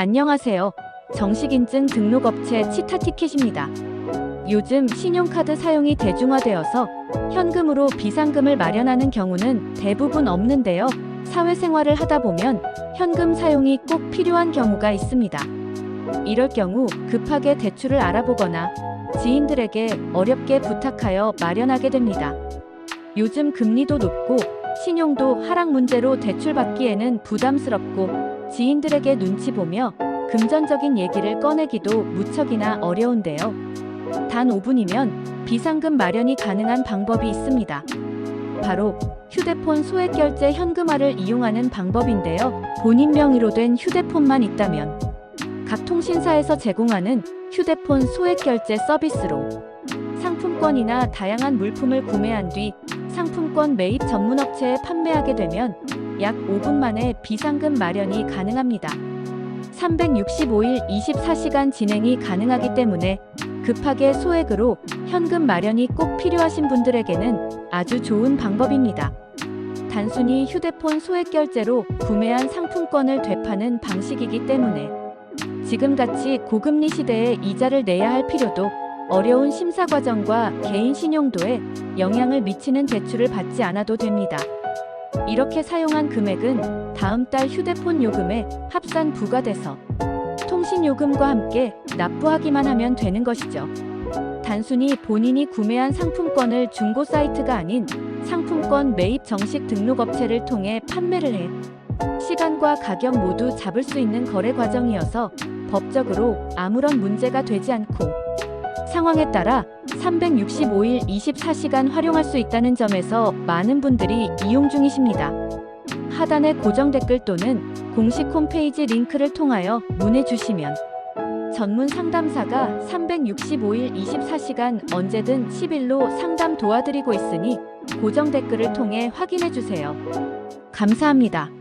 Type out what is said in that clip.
안녕하세요. 정식인증 등록업체 치타티켓입니다. 요즘 신용카드 사용이 대중화되어서 현금으로 비상금을 마련하는 경우는 대부분 없는데요. 사회생활을 하다 보면 현금 사용이 꼭 필요한 경우가 있습니다. 이럴 경우 급하게 대출을 알아보거나 지인들에게 어렵게 부탁하여 마련하게 됩니다. 요즘 금리도 높고 신용도 하락 문제로 대출받기에는 부담스럽고 지인들에게 눈치 보며 금전적인 얘기를 꺼내기도 무척이나 어려운데요. 단 5분이면 비상금 마련이 가능한 방법이 있습니다. 바로 휴대폰 소액 결제 현금화를 이용하는 방법인데요. 본인 명의로 된 휴대폰만 있다면 각 통신사에서 제공하는 휴대폰 소액 결제 서비스로 상품권이나 다양한 물품을 구매한 뒤 상품권 매입 전문 업체에 판매하게 되면 약 5분 만에 비상금 마련이 가능합니다. 365일 24시간 진행이 가능하기 때문에 급하게 소액으로 현금 마련이 꼭 필요하신 분들에게는 아주 좋은 방법입니다. 단순히 휴대폰 소액 결제로 구매한 상품권을 되파는 방식이기 때문에 지금같이 고금리 시대에 이자를 내야 할 필요도 어려운 심사 과정과 개인 신용도에 영향을 미치는 대출을 받지 않아도 됩니다. 이렇게 사용한 금액은 다음 달 휴대폰 요금에 합산 부과돼서 통신 요금과 함께 납부하기만 하면 되는 것이죠. 단순히 본인이 구매한 상품권을 중고 사이트가 아닌 상품권 매입 정식 등록 업체를 통해 판매를 해 시간과 가격 모두 잡을 수 있는 거래 과정이어서 법적으로 아무런 문제가 되지 않고 상황에 따라 365일 24시간 활용할 수 있다는 점에서 많은 분들이 이용 중이십니다. 하단의 고정 댓글 또는 공식 홈페이지 링크를 통하여 문의 주시면 전문 상담사가 365일 24시간 언제든 10일로 상담 도와드리고 있으니 고정 댓글을 통해 확인해 주세요. 감사합니다.